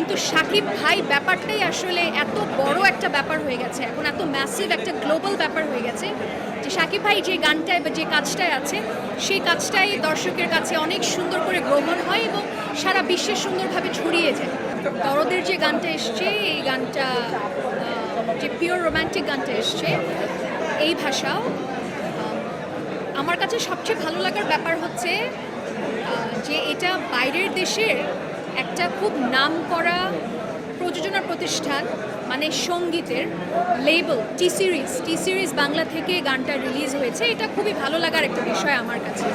কিন্তু সাকিব ভাই ব্যাপারটাই আসলে এত বড় একটা ব্যাপার হয়ে গেছে, এখন এত ম্যাসিভ একটা গ্লোবাল ব্যাপার হয়ে গেছে যে সাকিব ভাই যে গানটায় বা যে কাজটায় আছে, সেই কাজটাই দর্শকের কাছে অনেক সুন্দর করে গ্রহণ হয় এবং সারা বিশ্বে সুন্দরভাবে ছড়িয়ে যায়। দরদের যে গানটা এসছে, এই গানটা যে পিওর রোম্যান্টিক গানটা এসছে, এই ভাষাও আমার কাছে সবচেয়ে ভালো লাগার ব্যাপার হচ্ছে যে এটা বাইরের দেশের একটা খুব নাম করা প্রযোজনা প্রতিষ্ঠান মানে সঙ্গীতের label T series T series Bangla থেকে গানটা রিলিজ হয়েছে। এটা খুবই ভালো লাগার একটা বিষয় আমার কাছে।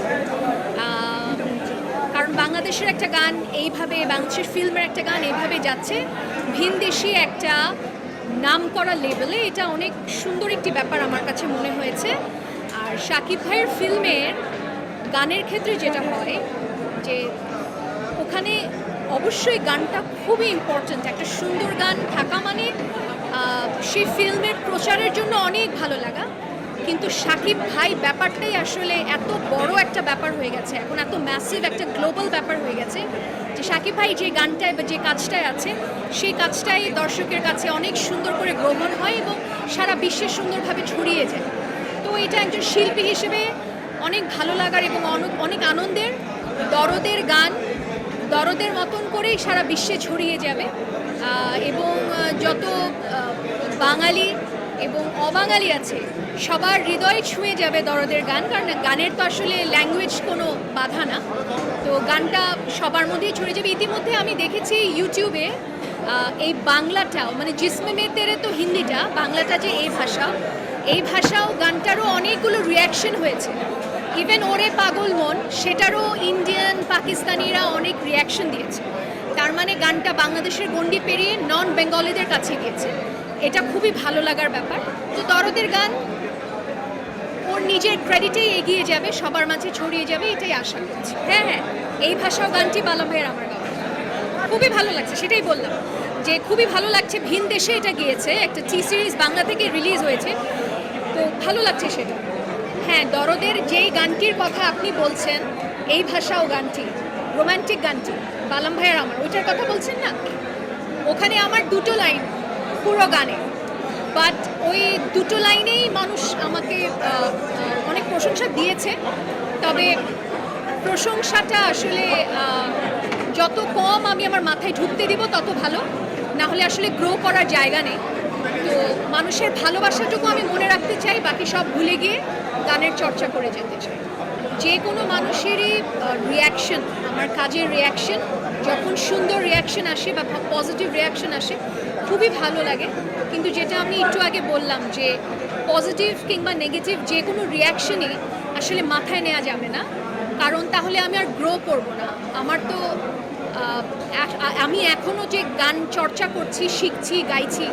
কারণ বাংলাদেশের একটা গান এইভাবে, বাংলাদেশের ফিল্মের একটা গান এইভাবে যাচ্ছে, ভিনদেশি একটা নাম করা লেভেলে এটা অনেক সুন্দর একটি ব্যাপার আমার কাছে মনে হয়েছে। আর শাকিব ভাইয়ের ফিল্মের গানের ক্ষেত্রে যেটা হয় যে ওখানে অবশ্যই গানটা খুবই ইম্পর্ট্যান্ট একটা সুন্দর গান থাকা মানে সেই ফিল্মের প্রচারের জন্য অনেক ভালো লাগা। কিন্তু সাকিব ভাই ব্যাপারটাই আসলে এত বড় একটা ব্যাপার হয়ে গেছে। এখন এত ম্যাসিভ একটা গ্লোবাল ব্যাপার হয়ে গেছে যে সাকিব ভাই যে গানটায় বা যে কাজটায় আছে, সেই কাজটাই দর্শকের কাছে অনেক সুন্দর করে গ্রহণ হয় এবং সারা বিশ্বে সুন্দরভাবে ছড়িয়ে যায়। তো এটা একজন শিল্পী হিসেবে অনেক ভালো লাগার এবং অনেক- অনেক আনন্দের, দরদের গান দরদের মতন করেই সারা বিশ্বে ছড়িয়ে যাবে। এবং যত বাঙালি এবং অবাঙালি আছে, সবার হৃদয় ছুঁয়ে যাবে দরদের গান। কারণ গানের তো আসলে ল্যাঙ্গুয়েজ কোনো বাধা না। তো গানটা সবার মধ্যেই ছড়িয়ে যাবে। ইতিমধ্যে আমি দেখেছি ইউটিউবে এই বাংলাটাও মানে জিসমে মে তেরে তো হিন্দিটা, বাংলাটা যে এই ভাষা এই ভাষাও গানটারও অনেকগুলো রিয়াকশন হয়েছে। ইভেন ওরে পাগল মন, সেটারও ইন্ডিয়ান পাকিস্তানিরা অনেক রিয়াকশন দিয়েছে। তার মানে গানটা বাংলাদেশের গণ্ডি পেরিয়ে নন বেঙ্গলিদের কাছে গিয়েছে। এটা খুবই ভালো লাগার ব্যাপার। তো দরদের গান, ওর নিজের ক্রেডিটেই এগিয়ে যাবে, সবার মাঝে ছড়িয়ে যাবে, এটাই আশা করছি। হ্যাঁ হ্যাঁ এই ভাষাও গানটি বালা ভাইয়ের আমার গাওয়া খুবই ভালো লাগছে, সেটাই বললাম। যে খুবই ভালো লাগছে, ভিন দেশে এটা গিয়েছে, একটা টি সিরিজ বাংলা থেকে রিলিজ হয়েছে। ভালো লাগছে সেটা। হ্যাঁ দরদের যেই গানটির কথা আপনি বলছেন, এই ভাষা ও গানটি, রোমান্টিক গানটি, বালাম ভাইয়ের আমার, ওইটার কথা বলছেন না? ওখানে আমার দুটো লাইন, পুরো গানে। বাট ওই দুটো লাইনেই মানুষ আমাকে অনেক প্রশংসা দিয়েছে। তবে প্রশংসাটা আসলে যত কম আমি আমার মাথায় ঢুকতে দিব, তত ভালো। না হলে আসলে গ্রো করার জায়গা নেই। তো মানুষের ভালোবাসাটুকু আমি মনে রাখতে চাই, বাকি সব ভুলে গিয়ে গানের চর্চা করে যেতে চাই। যে কোনো মানুষেরই রিয়াকশন আমার কাজের রিয়াকশন যখন সুন্দর রিয়াকশন আসে বা পজিটিভ রিয়াকশন আসে, খুবই ভালো লাগে। কিন্তু যেটা আমি একটু আগে বললাম যে পজিটিভ কিংবা নেগেটিভ যে কোনো রিয়াকশনই আসলে মাথায় নেওয়া যাবে না। কারণ তাহলে আমি আর গ্রো করব না। আমার তো আমি এখনও যে গান চর্চা করছি, শিখছি, গাইছি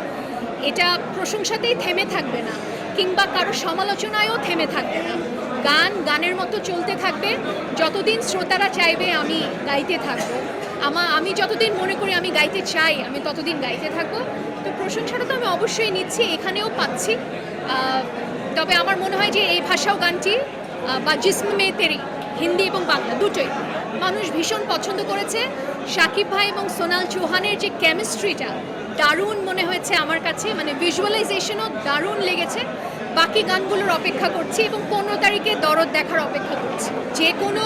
এটা প্রশংসাতেই থেমে থাকবে না, কিংবা কারও সমালোচনায়ও থেমে থাকবে না। গান গানের মতো চলতে থাকবে, যতদিন শ্রোতারা চাইবে আমি গাইতে থাকব। আমা, আমি যতদিন মনে করি আমি গাইতে চাই, আমি ততদিন গাইতে থাকব। তো প্রশংসাটা তো আমি অবশ্যই নিচ্ছি, এখানেও পাচ্ছি। তবে আমার মনে হয় যে এই ভাষাও গানটি বা জিসম মে তেরি, হিন্দি এবং বাংলা দুটোই। মানুষ ভীষণ পছন্দ করেছে। সাকিব ভাই এবং সোনাল চৌহানের যে কেমিস্ট্রিটা দারুণ মনে হয়েছে আমার কাছে। মানে ভিজুয়ালাইজেশনও দারুণ লেগেছে। বাকি গানগুলোর অপেক্ষা করছি এবং পনেরো তারিখে দরদ দেখার অপেক্ষা করছি। যে কোনো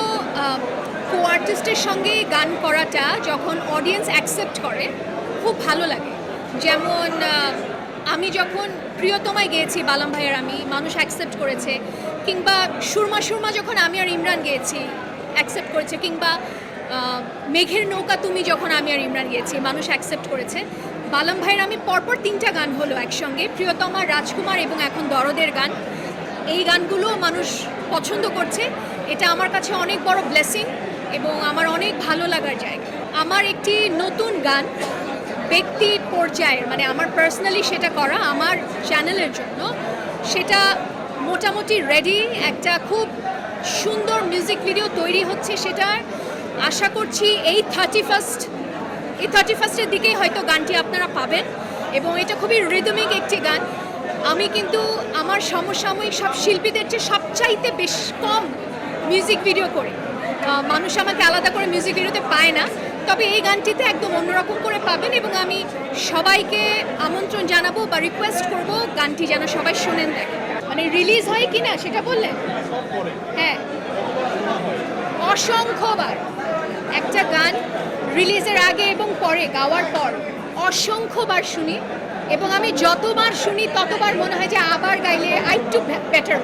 কো আর্টিস্টের সঙ্গে গান করাটা যখন অডিয়েন্স অ্যাকসেপ্ট করে, খুব ভালো লাগে। যেমন আমি যখন প্রিয়তমায় গিয়েছি, বালাম ভাইয়ের আমি, মানুষ অ্যাকসেপ্ট করেছে, কিংবা সুরমা সুরমা যখন আমি আর ইমরান গিয়েছি অ্যাকসেপ্ট করেছে, কিংবা মেঘের নৌকা তুমি যখন আমি আর ইমরান গিয়েছি, মানুষ অ্যাকসেপ্ট করেছে বালাম ভাইয়ের আমি পরপর তিনটা গান হলো একসঙ্গে, প্রিয়তমা, রাজকুমার এবং এখন দরদের গান। এই গানগুলো মানুষ পছন্দ করছে। এটা আমার কাছে অনেক বড় ব্লেসিং এবং আমার অনেক ভালো লাগার জায়গা। আমার একটি নতুন গান ব্যক্তি পর্যায়ের মানে আমার পার্সোনালি সেটা করা আমার চ্যানেলের জন্য। সেটা মোটামুটি রেডি একটা খুব সুন্দর মিউজিক ভিডিও তৈরি হচ্ছে সেটার। আশা করছি এই থার্টি ফার্স্ট এই থার্টি ফার্স্টের দিকেই হয়তো গানটি আপনারা পাবেন এবং এটা খুবই রিদমিক একটি গান। আমি কিন্তু আমার সমসাময়িক সব শিল্পীদের চেয়ে সবচাইতে বেশ কম মিউজিক ভিডিও করে। মানুষ আমাকে আলাদা করে মিউজিক ভিডিওতে পায় না। তবে এই গানটিতে একদম অন্যরকম করে পাবেন এবং আমি সবাইকে আমন্ত্রণ জানাব বা রিকোয়েস্ট করব গানটি যেন সবাই শোনেন দেখেন মানে রিলিজ হয় কি না সেটা বললেন? হ্যাঁ। অসংখ্যবার। একটা গান রিলিজের আগে এবং পরে গাওয়ার পর অসংখ্যবার শুনি এবং আমি যতবার শুনি, ততবার মনে হয় যে আবার গাইলে আই একটু বেটার